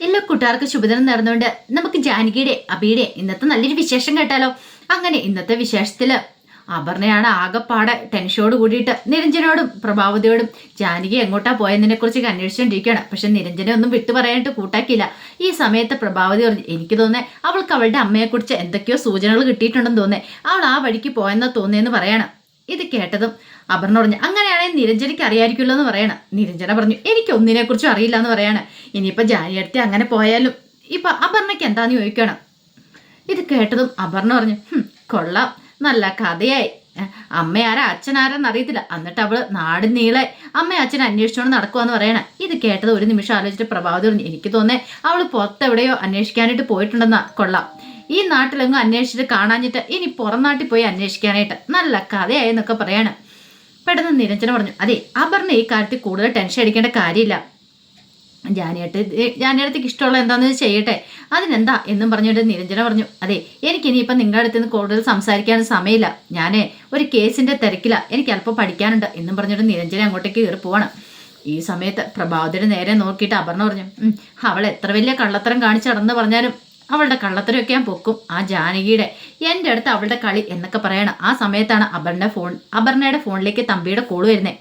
എല്ലാ കൂട്ടുകാർക്ക് ശുഭദിനം നടന്നുകൊണ്ട് നമുക്ക് ജാനകിയുടെ അബിയുടെ ഇന്നത്തെ നല്ലൊരു വിശേഷം കേട്ടാലോ? അങ്ങനെ ഇന്നത്തെ വിശേഷത്തിൽ അപർണയാണ് ആകെപ്പാടെ ടെൻഷനോട് കൂടിയിട്ട് നിരഞ്ജനോടും പ്രഭാവതിയോടും ജാനകി എങ്ങോട്ടാ പോയതിനെ കുറിച്ച് അന്വേഷിച്ചുകൊണ്ടിരിക്കുകയാണ് പക്ഷെ നിരഞ്ജനെ ഒന്നും വിട്ടു പറയാനായിട്ട് കൂട്ടാക്കിയില്ല. ഈ സമയത്ത് പ്രഭാവതി പറഞ്ഞു എനിക്ക് തോന്നേ അവൾക്ക് അവളുടെ അമ്മയെക്കുറിച്ച് എന്തൊക്കെയോ സൂചനകൾ കിട്ടിയിട്ടുണ്ടെന്ന് തോന്നേ അവൾ ആ വഴിക്ക് പോയെന്നാ തോന്നിയെന്ന് പറയണം. ഇത് കേട്ടതും അപർണ പറഞ്ഞു അങ്ങനെയാണെങ്കിൽ നിരഞ്ജനയ്ക്ക് അറിയായിരിക്കുമല്ലോ എന്ന് പറയണം. നിരഞ്ജന പറഞ്ഞു എനിക്ക് ഒന്നിനെ കുറിച്ചും അറിയില്ല എന്ന് പറയാണ്. ഇനിയിപ്പോൾ ജാനിയടുത്ത് അങ്ങനെ പോയാലും ഇപ്പം അപർണയ്ക്ക് എന്താന്ന് ചോദിക്കണം? ഇത് കേട്ടതും അപർണ പറഞ്ഞു "ഹും, കൊള്ളാം. നല്ല കഥയായി. അമ്മയാരാ അച്ഛനാരാന്ന് അറിയത്തില്ല. എന്നിട്ട് അവൾ നാട് നീളെ അമ്മ അച്ഛൻ അന്വേഷിച്ചോണ്ട് നടക്കുവാന്ന് പറയണേ. ഇത് കേട്ടത് ഒരു നിമിഷം ആലോചിച്ചിട്ട് പ്രഭാവതി പറഞ്ഞു എനിക്ക് തോന്നേ അവൾ പുറത്തെവിടെയോ അന്വേഷിക്കാനായിട്ട് പോയിട്ടുണ്ടെന്നാ. കൊള്ളാം. ഈ നാട്ടിലെങ്ങും അന്വേഷിച്ചിട്ട് കാണാഞ്ഞിട്ട് ഇനി പുറം നാട്ടിൽ പോയി അന്വേഷിക്കാനായിട്ട് നല്ല കഥയായി എന്നൊക്കെ പറയാണ്. പെട്ടെന്ന് നിരഞ്ജന പറഞ്ഞു അതെ അപർണ ഈ കാര്യത്തിൽ കൂടുതൽ ടെൻഷൻ അടിക്കേണ്ട കാര്യമില്ല. ജാനിയട്ട് ജാനിയടത്തേക്ക് ഇഷ്ടമുള്ള എന്താണെന്ന് ചെയ്യട്ടെ. അതിനെന്താ? എന്നും പറഞ്ഞിട്ട് നിരഞ്ജന പറഞ്ഞു അതെ എനിക്കിനിയിപ്പം നിങ്ങളുടെ അടുത്ത് നിന്ന് കൂടുതൽ സംസാരിക്കാൻ സമയമില്ല. ഞാൻ ഒരു കേസിന്റെ തിരക്കില. എനിക്ക് അല്പം പഠിക്കാനുണ്ട് എന്നും പറഞ്ഞിട്ട് നിരഞ്ജന അങ്ങോട്ടേക്ക് കയറി പോവാണ്. ഈ സമയത്ത് പ്രഭാവതിയുടെ നേരെ നോക്കിയിട്ട് അപർണ പറഞ്ഞു "ഉം, അവൾ എത്ര വലിയ കള്ളത്തരം കാണിച്ചടന്ന് പറഞ്ഞാലും അവളുടെ കള്ളത്തരമൊക്കെ ഞാൻ പൊക്കും. ആ ജാനകിയുടെ എന്റെ അടുത്ത് അവളുടെ കളി എന്നൊക്കെ പറയണം ആ സമയത്താണ് അപർണയുടെ ഫോൺ അപർണയുടെ ഫോണിലേക്ക് തമ്പിയുടെ കോൾ വരുന്നത്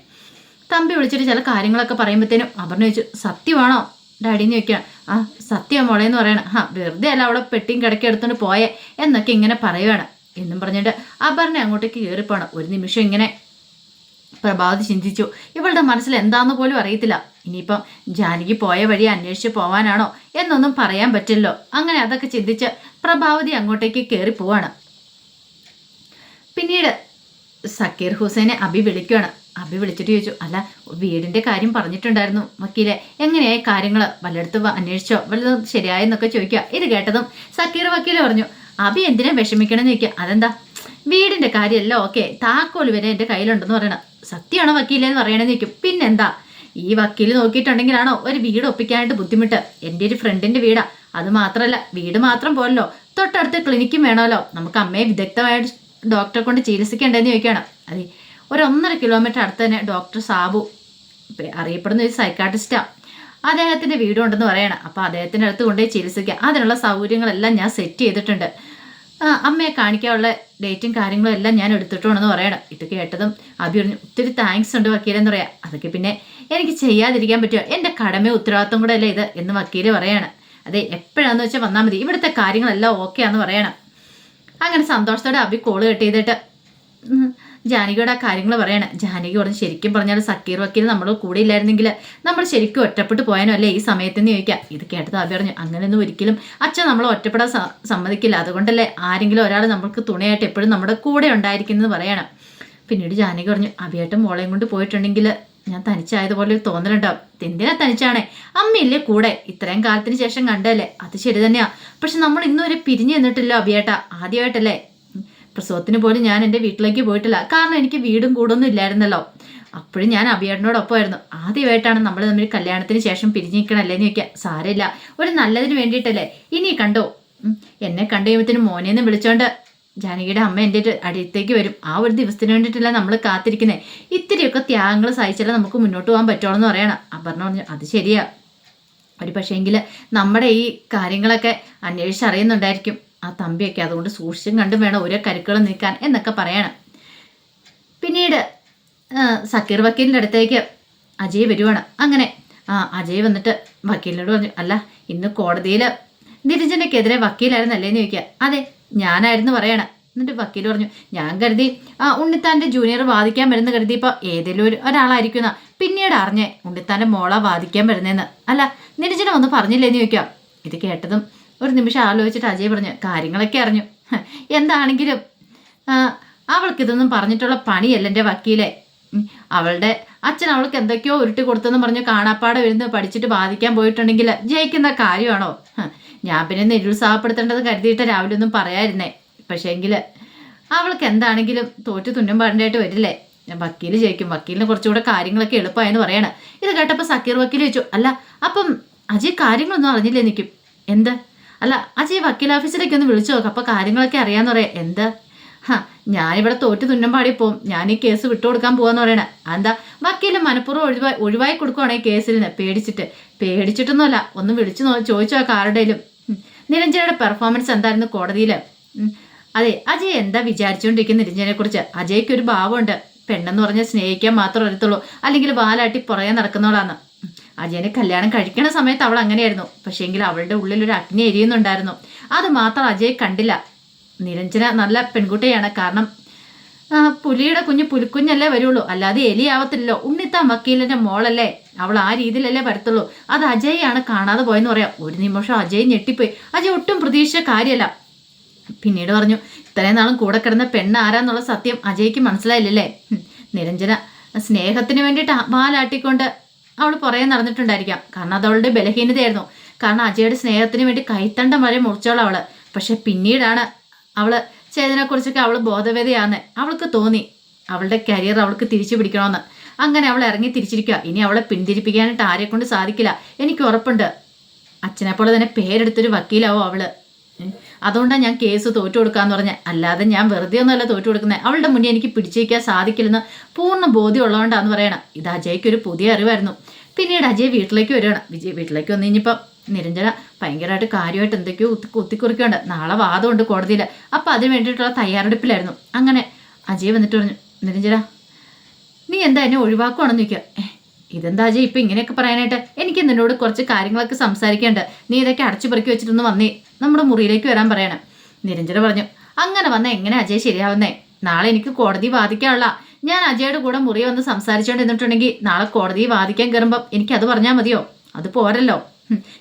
തമ്പി വിളിച്ചിട്ട് ചില കാര്യങ്ങളൊക്കെ പറയുമ്പോഴത്തേനും അപർണ ചോദിച്ചു സത്യമാണോ? ഡാഡിന്ന് ചോദിക്കണം ആ സത്യം മോളെ എന്ന് പറയണം ആ വെറുതെ അല്ല അവളെ പെട്ടിയും കിടക്കി എടുത്തുകൊണ്ട് പോയേ എന്നൊക്കെ ഇങ്ങനെ പറയുവാണ്. എന്നും പറഞ്ഞിട്ട് അപർണ അങ്ങോട്ടേക്ക് കയറിപ്പോണം ഒരു നിമിഷം ഇങ്ങനെ പ്രഭാവതി ചിന്തിച്ചു. ഇവളുടെ മനസ്സിൽ എന്താന്ന് പോലും അറിയത്തില്ല. ഇനിയിപ്പം ജാനകി പോയ വഴി അന്വേഷിച്ച് പോവാനാണോ എന്നൊന്നും പറയാൻ പറ്റില്ലോ അങ്ങനെ അതൊക്കെ ചിന്തിച്ച് പ്രഭാവതി അങ്ങോട്ടേക്ക് കയറി പോവാണ്. പിന്നീട് സക്കീർ ഹുസൈനെ അബി വിളിക്കുകയാണ് അബി വിളിച്ചിട്ട് ചോദിച്ചു അല്ല വീടിന്റെ കാര്യം പറഞ്ഞിട്ടുണ്ടായിരുന്നു. വക്കീലെ എങ്ങനെയായി കാര്യങ്ങൾ വല്ലയിടത്ത് അന്വേഷിച്ചോ? വല്ലതും ശരിയായെന്നൊക്കെ ചോദിക്കുക. ഇത് കേട്ടതും സക്കീർ വക്കീൽ പറഞ്ഞു അബി എന്തിനാ വിഷമിക്കണമെന്ന് ചോദിക്കുക? അതെന്താ? വീടിന്റെ കാര്യമല്ല ഓക്കെ. താക്കോൽ വരെ എന്റെ കയ്യിലുണ്ടെന്ന് പറയണം. സത്യമാണോ വക്കീലെന്ന് പറയണമെന്ന് ചോദിക്കും. പിന്നെന്താ? ഈ വക്കീൽ നോക്കിയിട്ടുണ്ടെങ്കിലാണോ ഒരു വീട് ഒപ്പിക്കാനായിട്ട് ബുദ്ധിമുട്ട്? എന്റെ ഒരു ഫ്രണ്ടിന്റെ വീടാ. അത് മാത്രമല്ല വീട് മാത്രം പോലല്ലോ തൊട്ടടുത്ത് ക്ലിനിക്കും വേണമല്ലോ. നമുക്ക് അമ്മയെ വിദഗ്ധമായിട്ട് ഡോക്ടറെ കൊണ്ട് ചികിത്സിക്കേണ്ടതെന്ന് ചോദിക്കുകയാണ്. അതെ ഒരു ഒന്നര കിലോമീറ്റർ അടുത്ത് തന്നെ ഡോക്ടർ സാബു അറിയപ്പെടുന്ന ഒരു സൈക്കാട്രിസ്റ്റാണ് അദ്ദേഹത്തിന്റെ വീടുണ്ടെന്ന് പറയണം. അപ്പോൾ അദ്ദേഹത്തിന്റെ അടുത്ത് കൊണ്ടുപോയി ചികിത്സിക്കുക അതിനുള്ള സൗകര്യങ്ങളെല്ലാം ഞാൻ സെറ്റ് ചെയ്തിട്ടുണ്ട്. അമ്മയെ കാണിക്കാനുള്ള ഡേറ്റും കാര്യങ്ങളും എല്ലാം ഞാൻ എടുത്തിട്ടുണ്ടെന്ന് പറയണം. ഇത് കേട്ടതും അഭി പറഞ്ഞു ഒത്തിരി താങ്ക്സ് ഉണ്ട് വക്കീലെന്ന് പറയാം. അതൊക്കെ പിന്നെ എനിക്ക് ചെയ്യാതിരിക്കാൻ പറ്റുമോ? എന്റെ കടമയും ഉത്തരവാദിത്വം കൂടെ അല്ലേ ഇത്? എന്ന് വക്കീൽ പറയണം. അതെ എപ്പോഴാന്ന് വെച്ചാൽ വന്നാൽ മതി ഇവിടുത്തെ കാര്യങ്ങളെല്ലാം ഓക്കെ പറയണം. അങ്ങനെ സന്തോഷത്തോടെ അഭി കോൾ കട്ട് ചെയ്തിട്ട് ജാനകിയുടെ ആ കാര്യങ്ങൾ പറയണം. ജാനകി പറഞ്ഞു ശരിക്കും പറഞ്ഞാൽ സക്കീർ വക്കീൽ നമ്മൾ കൂടെ ഇല്ലായിരുന്നെങ്കിൽ നമ്മൾ ശരിക്കും ഒറ്റപ്പെട്ട് പോയാനോ അല്ലേ? ഈ സമയത്തെന്ന് ചോദിക്കാം. ഇത് കേട്ടത് അഭി പറഞ്ഞു അങ്ങനെയൊന്നും ഒരിക്കലും അച്ഛൻ നമ്മൾ ഒറ്റപ്പെടാൻ സമ്മതിക്കില്ല. അതുകൊണ്ടല്ലേ ആരെങ്കിലും ഒരാൾ നമ്മൾക്ക് തുണയായിട്ട് എപ്പോഴും നമ്മുടെ കൂടെ ഉണ്ടായിരിക്കുന്നത് പറയണം. പിന്നീട് ജാനകി പറഞ്ഞു അഭിയേട്ടൻ മോളെയും കൊണ്ട് പോയിട്ടുണ്ടെങ്കിൽ ഞാൻ തനിച്ചായതുപോലെ ഒരു തോന്നലുണ്ടാവും. എന്തിനാ തനിച്ചാണേ? അമ്മയില്ലേ കൂടെ. ഇത്രയും കാലത്തിന് ശേഷം കണ്ടല്ലേ അത് ശരി തന്നെയാ. പക്ഷെ നമ്മൾ ഇന്നുവരെ പിരിഞ്ഞു നിന്നിട്ടില്ല അഭിയേട്ട. ആദ്യമായിട്ടല്ലേ. പ്രസവത്തിന് പോലും ഞാൻ എന്റെ വീട്ടിലേക്ക് പോയിട്ടില്ല. കാരണം എനിക്ക് വീടും കൂടൊന്നും ഇല്ലായിരുന്നല്ലോ. അപ്പോഴും ഞാൻ അഭിയേട്ടനോടൊപ്പമായിരുന്നു ആദ്യമായിട്ടാണ് നമ്മൾ തമ്മിൽ കല്യാണത്തിന് ശേഷം പിരിഞ്ഞു നിൽക്കണല്ലേന്ന് ചോദിക്കുക. സാരമില്ല. ഒരു നല്ലതിന് വേണ്ടിയിട്ടല്ലേ? ഇനി കണ്ടോ? എന്നെ കണ്ടു കഴിയുമ്പത്തിന് മോനെന്ന് വിളിച്ചോണ്ട് ജാനകിയുടെ അമ്മ എന്റെ അടുത്തേക്ക് വരും. ആ ഒരു ദിവസത്തിന് വേണ്ടിയിട്ടല്ല നമ്മൾ കാത്തിരിക്കുന്നത് ഇത്തിരിയൊക്കെ ത്യാഗങ്ങൾ സഹിച്ചാലേ നമുക്ക് മുന്നോട്ട് പോകാൻ പറ്റുള്ളൂ എന്ന് പറയണം. അപർണ പറഞ്ഞു അത് ശരിയാ. ഒരു പക്ഷേങ്കിൽ നമ്മുടെ ഈ കാര്യങ്ങളൊക്കെ അന്വേഷിച്ചറിയുന്നുണ്ടായിരിക്കും ആ തമ്പിയൊക്കെ അതുകൊണ്ട് സൂക്ഷിച്ചും കണ്ടും വേണം ഓരോ കരുക്കളും നീക്കാൻ എന്നൊക്കെ പറയണം. പിന്നീട് സക്കീർ വക്കീലിന്റെ അടുത്തേക്ക് അജയ് വരുവാണ്. അങ്ങനെ ആ അജയ് വന്നിട്ട് വക്കീലിനോട് പറഞ്ഞു അല്ല ഇന്ന് കോടതിയിൽ നിരഞ്ജനക്കെതിരെ വക്കീലായിരുന്നല്ലേ എന്ന് ചോദിക്കുക. അതെ ഞാനായിരുന്നു പറയണം. എന്നിട്ട് വക്കീൽ പറഞ്ഞു ഞാൻ കരുതി ആ ഉണ്ണിത്താന്റെ ജൂനിയർ വാദിക്കാൻ വരുന്ന കരുതിയപ്പോൾ ഏതെങ്കിലും ഒരു ഒരാളായിരിക്കുന്ന. പിന്നീട് അറിഞ്ഞേ ഉണ്ണിത്താന്റെ മോളാ വാദിക്കാൻ വരുന്നതെന്ന് അല്ല നിരഞ്ജന ഒന്ന് പറഞ്ഞില്ലേന്ന് ചോദിക്കാം ഇത് കേട്ടതും ഒരു നിമിഷം ആലോചിച്ചിട്ട് അജയ് പറഞ്ഞു കാര്യങ്ങളൊക്കെ അറിഞ്ഞു. എന്താണെങ്കിലും അവൾക്ക് അവൾക്കിതൊന്നും പറഞ്ഞിട്ടുള്ള പണിയല്ല എന്റെ വക്കീലെ. അവളുടെ അച്ഛൻ അവൾക്ക് എന്തൊക്കെയോ ഉരുട്ടി കൊടുത്തെന്ന് പറഞ്ഞു കാണാപ്പാടെ വരുന്ന് പഠിച്ചിട്ട് ബാധിക്കാൻ പോയിട്ടുണ്ടെങ്കിൽ ജയിക്കുന്ന കാര്യമാണോ? ഞാൻ പിന്നെ നിരുത്സാഹപ്പെടുത്തേണ്ടത് കരുതിയിട്ട് രാവിലെ ഒന്നും പറയായിരുന്നേ പക്ഷേങ്കിൽ അവൾക്ക് എന്താണെങ്കിലും തോറ്റു തുന്നം പാടേണ്ടായിട്ട് വരില്ലേ. വക്കീൽ ജയിക്കും വക്കീലിന് കുറച്ചുകൂടെ കാര്യങ്ങളൊക്കെ എളുപ്പമായെന്ന് പറയണം. ഇത് കേട്ടപ്പോൾ സക്കീർ വക്കീൽ ചോദിച്ചു അല്ല അപ്പം അജയ് കാര്യങ്ങളൊന്നും അറിഞ്ഞില്ലേ നിൽക്കും എന്ത്? അല്ല അജയ് വക്കീൽ ഓഫീസിലേക്ക് ഒന്ന് വിളിച്ചു നോക്കാം. അപ്പോൾ കാര്യങ്ങളൊക്കെ അറിയാന്ന് പറയാം. എന്ത്? ഹാ ഞാനിവിടെ തോറ്റ് തുന്നം പാടി പോവും ഞാൻ ഈ കേസ് വിട്ടുകൊടുക്കാൻ പോവാന്ന് പറയണേ. എന്താ വക്കീൽ മനഃപൂർവം ഒഴിവായി ഒഴിവായി കൊടുക്കുവാണ് ഈ കേസിൽ നിന്ന് പേടിച്ചിട്ട്. പേടിച്ചിട്ടൊന്നുമല്ല. ഒന്ന് വിളിച്ചു നോ ചോദിച്ചോ ആരുടെയും നിരഞ്ജനയുടെ പെർഫോമൻസ് എന്തായിരുന്നു കോടതിയിൽ അതെ അജയ് എന്താ വിചാരിച്ചുകൊണ്ടിരിക്കുന്ന നിരഞ്ജനെ കുറിച്ച് അജയ്ക്ക് ഒരു ഭാവമുണ്ട്. പെണ്ണെന്ന് പറഞ്ഞാൽ സ്നേഹിക്കാൻ മാത്രം വരത്തുള്ളൂ അല്ലെങ്കിൽ വാലാട്ടി പുറകെ നടക്കുന്നവളാണ് അജയനെ കല്യാണം കഴിക്കണ സമയത്ത് അവൾ അങ്ങനെയായിരുന്നു. പക്ഷേങ്കിൽ അവളുടെ ഉള്ളിൽ ഒരു അഗ്നി എരിയുന്നുണ്ടായിരുന്നു. അത് മാത്രം അജയ് കണ്ടില്ല. നിരഞ്ജന നല്ല പെൺകുട്ടിയാണ്. കാരണം പുലിയുടെ കുഞ്ഞ് പുലിക്കുഞ്ഞല്ലേ വരുള്ളൂ. അല്ലാതെ എലിയാവത്തില്ലല്ലോ ഉണ്ണിത്താൻ വക്കീലിന്റെ മോളല്ലേ. അവൾ ആ രീതിയിലല്ലേ വരത്തുള്ളൂ. അത് അജയാണ് കാണാതെ പോയെന്ന് പറയാം. ഒരു നിമിഷം അജയ് ഞെട്ടിപ്പോയി. അജയ് ഒട്ടും പ്രതീക്ഷിച്ച കാര്യമല്ല. പിന്നീട് പറഞ്ഞു ഇത്രയും നാളും കൂടെ കിടന്ന പെണ്ണ് ആരാന്നുള്ള സത്യം അജയ്ക്ക് മനസ്സിലായില്ലല്ലേ? നിരഞ്ജന സ്നേഹത്തിന് വേണ്ടിയിട്ട് വാലാട്ടിക്കൊണ്ട് അവൾ പുറകെ നടന്നിട്ടുണ്ടായിരിക്കാം. കാരണം അത് അവളുടെ ബലഹീനതയായിരുന്നു. കാരണം അജയുടെ സ്നേഹത്തിന് വേണ്ടി കൈത്തണ്ടം വരെ മുറിച്ചോളാം അവൾ. പക്ഷെ പിന്നീടാണ് അവൾ ചേതനെക്കുറിച്ചൊക്കെ അവൾ ബോധവേദയാന്ന് അവൾക്ക് തോന്നി. അവളുടെ കരിയർ അവൾക്ക് തിരിച്ചു പിടിക്കണമെന്ന്. അങ്ങനെ അവൾ ഇറങ്ങി തിരിച്ചിരിക്കുക. ഇനി അവളെ പിന്തിരിപ്പിക്കാനായിട്ട് ആരെ കൊണ്ട് സാധിക്കില്ല. എനിക്ക് ഉറപ്പുണ്ട്. അച്ഛനെപ്പോലെ തന്നെ പേരെടുത്തൊരു വക്കീലാവും അവൾ. അതുകൊണ്ടാണ് ഞാൻ കേസ് തോറ്റു കൊടുക്കാന്ന് പറഞ്ഞ. അല്ലാതെ ഞാൻ വെറുതെ ഒന്നുമല്ല തോറ്റു കൊടുക്കുന്നത് അവളുടെ മുന്നേ എനിക്ക് പിടിച്ചേക്കാൻ സാധിക്കില്ലെന്ന് പൂർണ ബോധ്യമുള്ളതുകൊണ്ടാന്ന് പറയണം. ഇത് അജയ്ക്ക് ഒരു പുതിയ അറിവായിരുന്നു. പിന്നീട് അജയ് വീട്ടിലേക്ക് വരികയാണ്. വിജയ് വീട്ടിലേക്ക് വന്നു കഴിഞ്ഞപ്പോൾ നിരഞ്ജന ഭയങ്കരമായിട്ട് കാര്യമായിട്ട് എന്തൊക്കെയോ കുത്തി കുത്തിക്കുറിക്കുകയുണ്ട് നാളെ വാദമുണ്ട് കോടതിയിൽ അപ്പോൾ അതിന് വേണ്ടിയിട്ടുള്ള തയ്യാറെടുപ്പിലായിരുന്നു. അങ്ങനെ അജയ് വന്നിട്ട് പറഞ്ഞു നിരഞ്ജന നീ എന്താ എന്നെ ഒഴിവാക്കുവാണെന്ന് ചോദിക്കുക? "ഏ, ഇതെന്താ അജയ്? ഇപ്പം ഇങ്ങനെയൊക്കെ പറയാനായിട്ട് എനിക്ക് നിന്നോട് കുറച്ച് കാര്യങ്ങളൊക്കെ സംസാരിക്കേണ്ട നീ ഇതൊക്കെ അടച്ചു പെറുക്കി വെച്ചിട്ടൊന്ന് വന്നേ. നമ്മുടെ മുറിയിലേക്ക് വരാൻ പറയണം. നിരഞ്ജന പറഞ്ഞു അങ്ങനെ വന്ന എങ്ങനെ അജയ് ശരിയാവുന്നേ? നാളെ എനിക്ക് കോടതി വാദിക്കാനുള്ള. ഞാൻ അജയുടെ കൂടെ മുറി വന്ന് സംസാരിച്ചുകൊണ്ട് നിന്നിട്ടുണ്ടെങ്കിൽ നാളെ കോടതി വാദിക്കാൻ കയറുമ്പം അത് പറഞ്ഞാൽ മതിയോ? അത് പോരല്ലോ.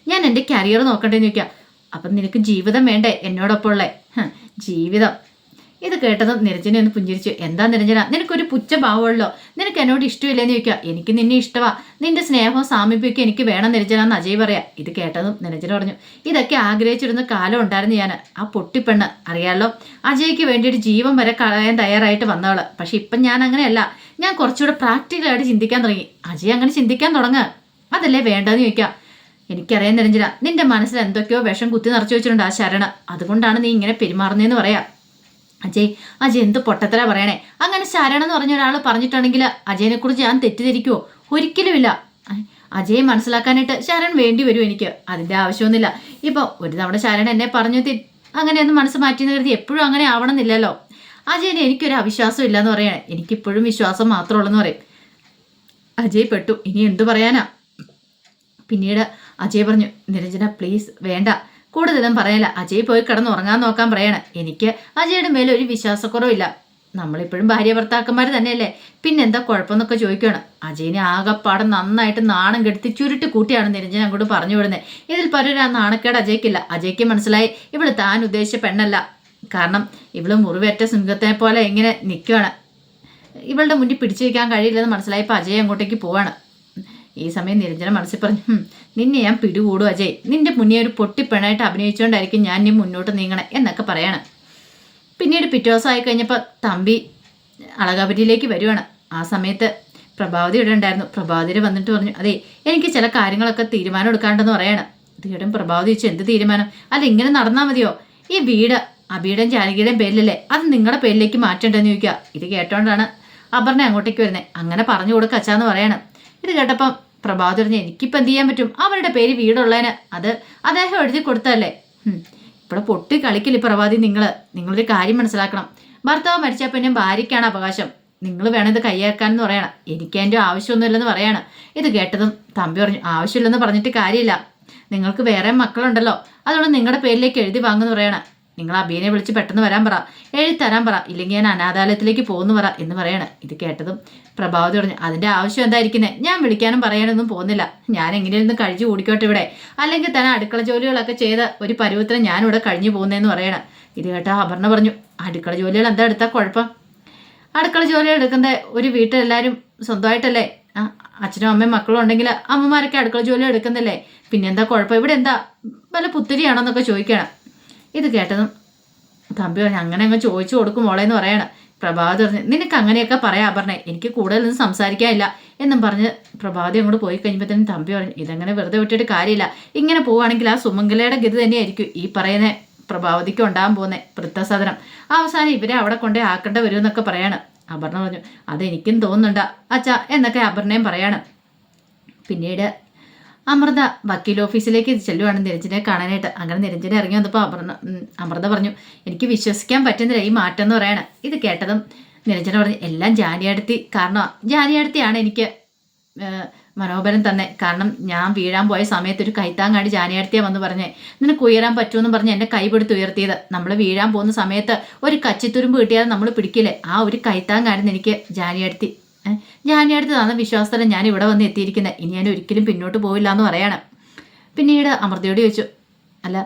ഞാൻ എന്റെ കരിയർ നോക്കണ്ടേന്ന് ചോദിക്കാം. അപ്പം നിനക്ക് ജീവിതം വേണ്ടേ എന്നോടൊപ്പം ഉള്ളേ ഹും, ജീവിതം. ഇത് കേട്ടതും നിരഞ്ജന ഒന്ന് പുഞ്ചിരിച്ചു. എന്താ നിരഞ്ജന? നിനക്കൊരു പുച്ഛ ഭാവമുള്ളോ നിനക്ക് എന്നോട് ഇഷ്ടമില്ലെന്ന് ചോദിക്കുക. എനിക്ക് നിന്നെ ഇഷ്ടമാ നിന്റെ സ്നേഹവും സാമീപ്യമൊക്കെ എനിക്ക് വേണം നിരഞ്ജന എന്ന് അജയ് പറയാം. ഇത് കേട്ടതും നിരഞ്ജന പറഞ്ഞു. ഇതൊക്കെ ആഗ്രഹിച്ചിരുന്ന കാലം ഉണ്ടായിരുന്നു ഞാൻ ആ പൊട്ടിപ്പെണ്ണ്. അറിയാമല്ലോ അജയ്ക്ക് വേണ്ടിയിട്ട് ജീവൻ വരെ കളയാൻ തയ്യാറായിട്ട് വന്നവൾ. പക്ഷെ ഇപ്പം ഞാൻ അങ്ങനെയല്ല. ഞാൻ കുറച്ചുകൂടെ പ്രാക്ടിക്കലായിട്ട് ചിന്തിക്കാൻ തുടങ്ങി. അജയ് അങ്ങനെ ചിന്തിക്കാൻ തുടങ്ങുക അതല്ലേ വേണ്ടതെന്ന് ചോദിക്കാം എനിക്കറിയാൻ നിരഞ്ജന. നിന്റെ മനസ്സിൽ എന്തൊക്കെയോ വിഷം കുത്തി നിറച്ചു വെച്ചിട്ടുണ്ട് ആ ശരണ. അതുകൊണ്ടാണ് നീ ഇങ്ങനെ പെരുമാറുന്നതെന്ന് പറയാം. അജയ് അജയ് എന്ത് പൊട്ടത്തര പറയണേ? അങ്ങനെ ശരണം എന്ന് പറഞ്ഞ ഒരാൾ പറഞ്ഞിട്ടുണ്ടെങ്കിൽ അജയനെ കുറിച്ച് ഞാൻ തെറ്റിദ്ധരിക്കുമോ ഒരിക്കലുമില്ല. അജയ് മനസ്സിലാക്കാനായിട്ട് ശരൺ വേണ്ടി വരും എനിക്ക്. അതിന്റെ ആവശ്യമൊന്നുമില്ല. ഇപ്പൊ ഒരു തവണ ശരൺ എന്നെ പറഞ്ഞു തി- അങ്ങനെയൊന്നും മനസ്സ് മാറ്റിയെന്ന് കരുതി എപ്പോഴും അങ്ങനെ ആവണമെന്നില്ലല്ലോ. അജയന് എനിക്കൊരു അവിശ്വാസം ഇല്ലെന്ന് പറയണേ. എനിക്കിപ്പോഴും വിശ്വാസം മാത്രമുള്ളെന്ന് പറയും. അജയ് പെട്ടു. ഇനി എന്തു പറയാനാ? പിന്നീട് അജയ് പറഞ്ഞു നിരഞ്ജന പ്ലീസ് വേണ്ട. കൂടുതലും പറയല അജയ് പോയി കിടന്ന് ഉറങ്ങാൻ നോക്കാൻ പറയണ. എനിക്ക് അജയുടെ മേലെ ഒരു വിശ്വാസക്കുറവില്ല. നമ്മളിപ്പോഴും ഭാര്യ ഭർത്താക്കന്മാർ തന്നെയല്ലേ? പിന്നെന്താ കുഴപ്പമെന്നൊക്കെ ചോദിക്കുകയാണ്. അജയിനെ ആകെപ്പാടെ നന്നായിട്ട് നാണം കെടുത്തി ചുരുട്ടി കൂട്ടിയാണ് നിരഞ്ജന അങ്ങോട്ട് പറഞ്ഞു വിടുന്നത്. ഇതിൽ പലരും ആ നാണക്കേട് അജയ്ക്കില്ല. അജയ്ക്ക് മനസ്സിലായി ഇവൾ താൻ ഉദ്ദേശിച്ച പെണ്ണല്ല. കാരണം ഇവൾ മുറിവേറ്റ സിംഹത്തെ പോലെ എങ്ങനെ നിൽക്കുകയാണ്. ഇവളുടെ മുന്നിൽ പിടിച്ചു വയ്ക്കാൻ കഴിയില്ലെന്ന് മനസ്സിലായപ്പോൾ അജയ് അങ്ങോട്ടേക്ക് പോവാണ്. ഈ സമയം നിരഞ്ജന മനസ്സിൽ പറഞ്ഞു നിന്നെ ഞാൻ പിടികൂടും അജയ്. നിന്റെ മുന്നേ ഒരു പൊട്ടിപ്പെണായിട്ട് അഭിനയിച്ചുകൊണ്ടായിരിക്കും ഞാൻ നീ മുന്നോട്ട് നീങ്ങണേ എന്നൊക്കെ പറയണം. പിന്നീട് പിറ്റേ ആയി കഴിഞ്ഞപ്പോൾ തമ്പി അളകാപുരിയിലേക്ക് വരുവാണ്. ആ സമയത്ത് പ്രഭാവതി ഇവിടെ ഉണ്ടായിരുന്നു. പ്രഭാവതിയിൽ വന്നിട്ട് പറഞ്ഞു അതെ എനിക്ക് ചില കാര്യങ്ങളൊക്കെ തീരുമാനം എടുക്കാണ്ടെന്ന് പറയാണ്. തീടും പ്രഭാവതി ചോദിച്ചു എന്ത് തീരുമാനം? അല്ല ഇങ്ങനെ നടന്നാൽ മതിയോ? ഈ വീട് അബിയുടെയും ജാനകിയുടെയും പേരിലല്ലേ? അത് നിങ്ങളുടെ പേരിലേക്ക് മാറ്റേണ്ടെന്ന് ചോദിക്കുക. ഇത് കേട്ടോണ്ടാണ് അപർണ അങ്ങോട്ടേക്ക് വരുന്നത് അങ്ങനെ പറഞ്ഞു കൊടുക്കച്ചാന്ന് പറയണം. ഇത് കേട്ടപ്പം പ്രഭാവതി പറഞ്ഞു എനിക്കിപ്പോൾ എന്ത് ചെയ്യാൻ പറ്റും? അവരുടെ പേര് വീടുള്ളതിന് അത് അദ്ദേഹം എഴുതി കൊടുത്തതല്ലേ. ഇവിടെ പൊട്ടി കളിക്കില്ല പ്രഭാതി നിങ്ങൾ നിങ്ങളൊരു കാര്യം മനസ്സിലാക്കണം. ഭർത്താവ് മരിച്ചാൽ പിന്നെ ഭാര്യയ്ക്കാണ് അവകാശം. നിങ്ങൾ വേണം ഇത് കൈയാക്കാനെന്ന് പറയണം. എനിക്ക് അതിന്റെ ആവശ്യമൊന്നുമില്ലെന്ന് പറയാണ്. ഇത് കേട്ടതും തമ്പി പറഞ്ഞു ആവശ്യമില്ലെന്ന് പറഞ്ഞിട്ട് കാര്യമില്ല. നിങ്ങൾക്ക് വേറെ മക്കളുണ്ടല്ലോ. അതുകൊണ്ട് നിങ്ങളുടെ പേരിലേക്ക് എഴുതി വാങ്ങുന്നു പറയണം. നിങ്ങൾ അബീനെ വിളിച്ച് പെട്ടെന്ന് വരാൻ പറ എഴുതരാൻ തരാൻ പറ ഇല്ലെങ്കിൽ ഞാൻ അനാഥാലയത്തിലേക്ക് പോകുന്നു പറ എന്ന് പറയണം. ഇത് കേട്ടതും പ്രഭാവതി പറഞ്ഞു അതിന്റെ ആവശ്യം എന്തായിരിക്കുന്നത് ഞാൻ വിളിക്കാനും പറയാനൊന്നും പോകുന്നില്ല. ഞാൻ എങ്ങനെയൊന്നും കഴിച്ചു കൂടിക്കോട്ടെ ഇവിടെ? അല്ലെങ്കിൽ തന്നെ അടുക്കള ജോലികളൊക്കെ ചെയ്ത ഒരു പരുവത്തിന് ഞാനിവിടെ കഴിഞ്ഞു പോകുന്നതെന്ന് പറയണം. ഇത് കേട്ടാ അപർണ പറഞ്ഞു അടുക്കള ജോലികൾ എന്താ എടുത്താൽ കുഴപ്പം? അടുക്കള ജോലികൾ എടുക്കുന്ന ഒരു വീട്ടിലെല്ലാവരും സ്വന്തമായിട്ടല്ലേ? ആ അച്ഛനും അമ്മയും മക്കളും ഉണ്ടെങ്കിൽ അമ്മമാരൊക്കെ അടുക്കള ജോലി എടുക്കുന്നില്ലേ? പിന്നെന്താ കുഴപ്പം? ഇവിടെ എന്താ വല്ല പുത്തിരിയാണോ എന്നൊക്കെ ചോദിക്കണം. ഇത് കേട്ടതും തമ്പി പറഞ്ഞു അങ്ങനെ അങ്ങ് ചോദിച്ചു കൊടുക്കും മോളേന്ന് പറയണം. പ്രഭാതി പറഞ്ഞു നിനക്ക് അങ്ങനെയൊക്കെ പറയാ പറഞ്ഞേ എനിക്ക് കൂടുതലൊന്നും സംസാരിക്കാനില്ല എന്നും പറഞ്ഞ് പ്രഭാതി അങ്ങോട്ട് പോയി കഴിയുമ്പോഴത്തേനും തമ്പി പറഞ്ഞു ഇതങ്ങനെ വെറുതെ വിട്ടിട്ട് കാര്യമില്ല. ഇങ്ങനെ പോവുകയാണെങ്കിൽ ആ സുമംഗലയുടെ ഗതി തന്നെയായിരിക്കും ഈ പറയുന്ന പ്രഭാവതിക്ക് ഉണ്ടാകാൻ പോകുന്നേ വൃദ്ധസദനം. അവസാനം ഇവരെ അവിടെ കൊണ്ടേ ആക്കേണ്ട വരുമെന്നൊക്കെ പറയാണ്. അപർണ പറഞ്ഞു അതെനിക്കും തോന്നുന്നുണ്ട് അച്ഛാ എന്നൊക്കെ അപർണയും പറയാണ്. പിന്നീട് അമൃത വക്കീൽ ഓഫീസിലേക്ക് ചെല്ലുവാണ് നിരഞ്ജനെ കാണാനായിട്ട്. അങ്ങനെ നിരഞ്ജനെ ഇറങ്ങി വന്നപ്പോൾ അമൃത അമൃത പറഞ്ഞു എനിക്ക് വിശ്വസിക്കാൻ പറ്റുന്നില്ല ഈ മാറ്റം എന്ന് പറയാണ്. ഇത് കേട്ടതും നിരഞ്ജന പറഞ്ഞു എല്ലാം ജാനിയടുത്തി കാരണം ജാനിയടുത്തിയാണ് എനിക്ക് മനോബലം തന്നെ. കാരണം ഞാൻ വീഴാൻ പോയ സമയത്ത് ഒരു കൈത്താങ്ങാടി ജാനിയടുത്തിയാ വന്ന് പറഞ്ഞേ. നിനക്ക് ഉയരാൻ പറ്റുമെന്ന് പറഞ്ഞ് എന്നെ കൈപിടുത്ത് ഉയർത്തിയത്. നമ്മൾ വീഴാൻ പോകുന്ന സമയത്ത് ഒരു കച്ചിത്തുരുമ്പ് കിട്ടിയാൽ നമ്മൾ പിടിക്കില്ലേ? ആ ഒരു കൈത്താങ്ങായിരുന്നു എനിക്ക് ജാനിയടുത്തി ജാനിയടുത്ത് തന്ന വിശ്വാസത്തിലാണ് ഞാൻ ഇവിടെ വന്ന് എത്തിയിരിക്കുന്നത് ഇനി ഞാൻ ഒരിക്കലും പിന്നോട്ട് പോവില്ല എന്ന് പറയണം. പിന്നീട് അമൃതയോട് ചോദിച്ചു അല്ല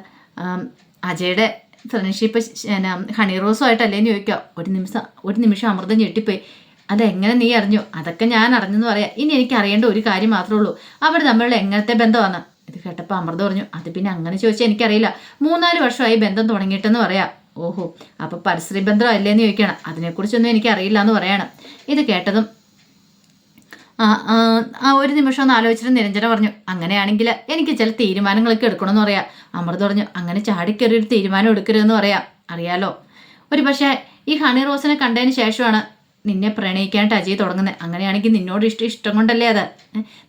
അജയുടെ ഫ്രണ്ട്ഷിപ്പ് ഹണി റോസും ആയിട്ടല്ലേ എന്ന് ചോദിക്കുക. ഒരു നിമിഷം ഒരു നിമിഷം അമൃതം ഞെട്ടിപ്പോയി. അതെങ്ങനെ നീ അറിഞ്ഞു? അതൊക്കെ ഞാൻ അറിഞ്ഞെന്ന് പറയാം. ഇനി എനിക്ക് അറിയേണ്ട ഒരു കാര്യം മാത്രമേ ഉള്ളൂ. അവർ തമ്മിലുള്ള എങ്ങനത്തെ ബന്ധമാണ്? ഇത് കേട്ടപ്പോൾ അമൃത പറഞ്ഞു അത് പിന്നെ അങ്ങനെ ചോദിച്ചാൽ എനിക്കറിയില്ല. മൂന്നാൽ വർഷമായി ബന്ധം തുടങ്ങിയിട്ടെന്ന് പറയാം. ഓഹോ അപ്പോൾ പരസ്ത്രീ ബന്ധം അല്ലേന്ന് ചോദിക്കണം. അതിനെക്കുറിച്ചൊന്നും എനിക്കറിയില്ല എന്ന് പറയണം. ഇത് കേട്ടതും ആ ഒരു നിമിഷം ഒന്ന് ആലോചിച്ചിട്ട് നിരഞ്ജന പറഞ്ഞു അങ്ങനെയാണെങ്കിൽ എനിക്ക് ചില തീരുമാനങ്ങളൊക്കെ എടുക്കണമെന്ന് പറയാം. അമൃത പറഞ്ഞു അങ്ങനെ ചാടിക്കയറി ഒരു തീരുമാനം എടുക്കരുതെന്ന് പറയാം അറിയാലോ. ഒരു പക്ഷേ ഈ ഹണി റോസിനെ കണ്ടതിന് ശേഷമാണ് നിന്നെ പ്രണയിക്കാനായിട്ട് അജയ് തുടങ്ങുന്നത് അങ്ങനെയാണെങ്കിൽ നിന്നോട് ഇഷ്ടം ഇഷ്ടം കൊണ്ടല്ലേ അത്?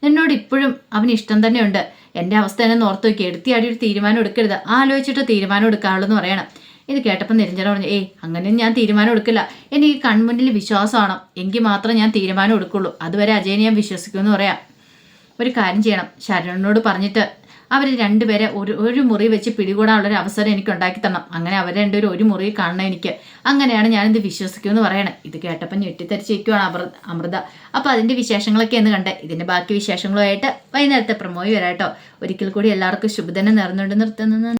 നിന്നോട് ഇപ്പോഴും അവന് ഇഷ്ടം തന്നെയുണ്ട്. എന്റെ അവസ്ഥ എന്നെ ഓർത്ത് നോക്കി എടുത്തിയാടി ഒരു തീരുമാനം എടുക്കരുത്. ആലോചിച്ചിട്ട് തീരുമാനം എടുക്കാവുള്ളൂ എന്ന് പറയണം. ഇത് കേട്ടപ്പോൾ നിരഞ്ജന പറഞ്ഞു ഏയ് അങ്ങനെ ഞാൻ തീരുമാനം എടുക്കില്ല. എനിക്ക് കൺമുന്നിൽ വിശ്വാസമാണ് എങ്കിൽ മാത്രം ഞാൻ തീരുമാനം എടുക്കുള്ളൂ. അതുവരെ അജയനെ ഞാൻ വിശ്വസിക്കുമെന്ന് പറയാം. ഒരു കാര്യം ചെയ്യണം. ശരണനോട് പറഞ്ഞിട്ട് അവർ രണ്ടുപേരെ ഒരു ഒരു മുറി വെച്ച് പിടികൂടാനുള്ളൊരു അവസരം എനിക്ക് ഉണ്ടാക്കി തരണം. അങ്ങനെ അവർ രണ്ടുപേരും ഒരു മുറി കാണണം എനിക്ക്. അങ്ങനെയാണ് ഞാനിത് വിശ്വസിക്കുമെന്ന് പറയണേ. ഇത് കേട്ടപ്പോൾ ഞെട്ടിത്തരിച്ചിരിക്കുവാണ് അമൃത അമൃത. അപ്പോൾ അതിന്റെ വിശേഷങ്ങളൊക്കെ എന്ന് കണ്ടേ. ഇതിന്റെ ബാക്കി വിശേഷങ്ങളുമായിട്ട് വൈകുന്നേരത്തെ പ്രമോയി വരാട്ടോ. ഒരിക്കൽ കൂടി എല്ലാവർക്കും ശുഭദിനം നേർന്നുകൊണ്ട് നിർത്തുന്നു.